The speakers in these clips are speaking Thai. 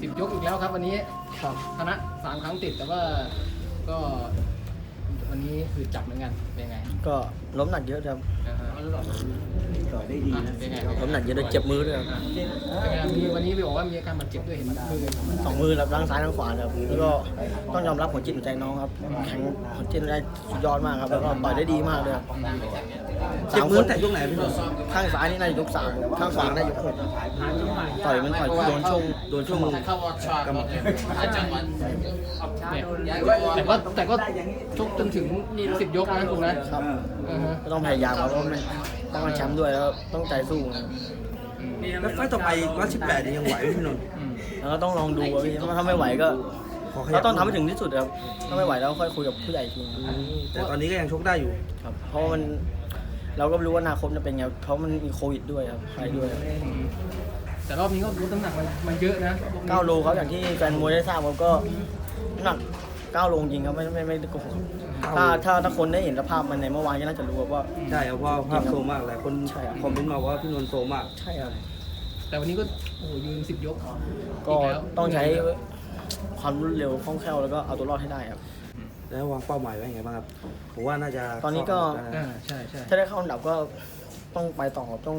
สิบยกอีกแล้วครับวันนี้ครับชนะสามครั้งติดแต่ว่าก็วันนี้คือจับเหมือนกันเป็นไง ก็ล้มหนักเยอะครับ อ่าฮะ ต่อยได้ดีอะนะเป็นไงล้มหนักเยอะด้วยเจ็บมือด้วยครับอะเป็นไงมีวันนี้ไปบอกว่ามีอาการบาดเจ็บด้วยเห็นมือสองมือครับทั้งซ้ายทั้งขวาครับแล้วก็ต้องยอมรับหัวจิตหัวใจน้องครับแข็งหัวจิตหัวใจสุดยอดมากครับแล้วก็ต่อยได้ดีมากเลยครับเจ็บมือแต่ยกไหนพี่นนท์ข้างซ้ายนี่น่าจะยกสามข้างขวาน่าจะยกหกต่อยมันต่อยโดนช่วงโดนช่วงมือเข้าวอร์ชาร์กเนี่ยแต่ก็แต่ก็ชกจนถึงสิบยกนะคุณนะครับอ่าฮะก็ต้องพยายามครับเพราะมันต้องมาแชมป์ด้วยแล้วต้องใจสู้นะแล้วไฟต์ต่อไปร้อยสิบแปดยังไหวไหมพี่นนท์อืมแล้วก็ต้องลองดูว่าพี่ถ้าไม่ไหวก็ขอขยัเราบต้องทำให้ถึงที่สุดครับ ถ้าไม่ไหวแล้วค่อยคุยกับผู้ใหญ่อีกทีอืมแต่ตอนนี้ก็ยังชกได้อยู่ ครับ เพราะว่ามันเราก็ไม่รู้ว่าอนาคตจะเป็นไง เพราะมันมีโควิดด้วยครับอะไรด้วยครับอืมแต่รอบนี้ก็ลดน้ำหนักมันมันเยอะนะเก้าโลครับอย่างที่แฟนมวยได้ทราบครับก็น้ำหนักเก้าโลจริงครับไม่ไม่ไม่ได้โกหกถ้าถ้าถ้าคนได้เห็นสภาพมันในเมื่อวานก็น่าจะรู้ครับว่า ใช่ครับเพราะว่าภาพโซมากหลายคนใช่ครับ คอมเมนต์มาว่าพี่นนท์โซมาก ใช่ครับ แต่วันนี้ก็โอ้โหยืนสิบยกก็อีแล้วต้องใช้ความรวดเร็วคล่องแคล่วแล้วก็เอาตัวรอดให้ได้ครับ แล้ววางเป้าหมายไว้ยังไงบ้างครับผมว่าน่าจะตอนนี้ก็ เข้าอันดับได้อ่านะใช่ใช่ถ้าได้เข้าอันดับก็ต้องไปต่อครับต้อง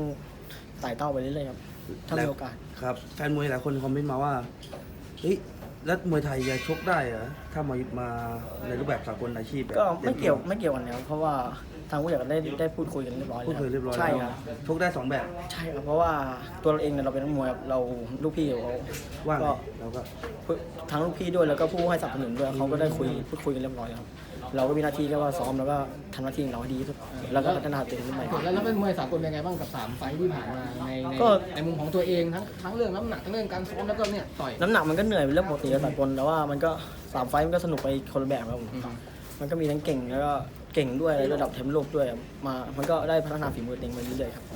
ไต่เต้าไปเรื่อยๆครับถ้ามีโอกาส ครับแฟนมวยหลายคนคอมเมนต์มาว่าเฮ้ย แล้วมวยไทยจะชกได้เหรอถ้ามามาในรูปแบบสากลอาชีพแบบก็ไม่เกี่ยวต็ไม่เกี่ยวกันแล้วเพราะว่าทางผู้ใหญ่ก็ได้ได้พูดคุยกันเรียบร้อยพูดแล้วคุยเรียบร้อยใช่แล้วครับชกได้สองแบบใช่ครับเพราะว่าตัวเราเองเนี่ยเราเป็นนักมวยครับเราลูกพี่เขาว่างก็แล้วก็ทั้งลูกพี่ด้วยแล้วก็ผู้ให้สนับสนุนด้วยเขาก็ได้คุยพูดคุยกันเรียบร้อยครับ เราก็มีหน้าที่แค่ว่าซ้อมแล้วก็ทำหน้าที่ของเราให้ดีที่สุดแล้วก็พัฒนาตัวเองขึ้นไปแล้วแล้วเป็นมวยสากลเป็นไงบ้างกับสามไฟท์ที่ผ่านมาในในก็ ในมุมของตัวเองทั้งทั้งเรื่องน้ำหนักทั้งเรื่องการซ้อมแล้วก็เนี่ยต่อยน้ำหนักมันก็เหนื่อยเป็นเรื่องปกติกับสากลแต่ว่ามันก็สามไฟต์มันก็สนุกไปคนละแบบครับผมอืมมันก็มีทั้งเก่งแล้วก็เก่งด้วยระดับแชมป์โลกด้วยครับมา มันก็ได้พัฒนาฝีมือตัวเองมาเรื่อยๆครับโอ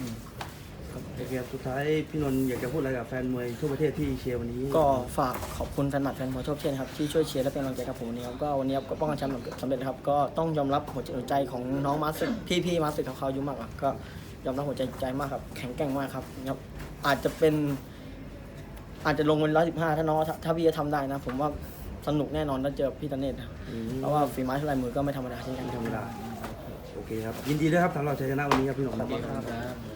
เคครับสุดท้ายพี่นนท์อยากจะพูดอะไรกับแฟนมวยทั่วประเทศที่เชียร์วันนี้ก็ฝากขอบคุณแฟนหมัดแฟนมวยทั่วประเทศครับที่ช่วยเชียร์และเป็นกำลังใจกับผมวันนี้ครับก็วันนี้ครับก็ป้องกันแชมป์สำเร็จนะครับก็ต้องยอมรับหัวจิตหัวใจของน้องมาสสึกพี่พี่มาสสึกของเขาอายุมากครับก็ยอมรับหัวใจใจมากครับแข็งแกร่งมากครับครับอาจจะเป็น อาจจะลงเป็นร้อยสิบห้าถ้าน้องถ้าถ้าพี่จะทำได้นะ ผมว่าสนุกแน่นอนถ้าเจอพี่ตะเนศครับอืมเพราะว่าฝีไม้ลายมือก็ไม่ธรรมดาเช่นกันธรรมดาโอเคครับยินดีด้วยครับสำหรับชัยชนะวันนี้ครับพี่หนุ่มสวัสดีครับครับ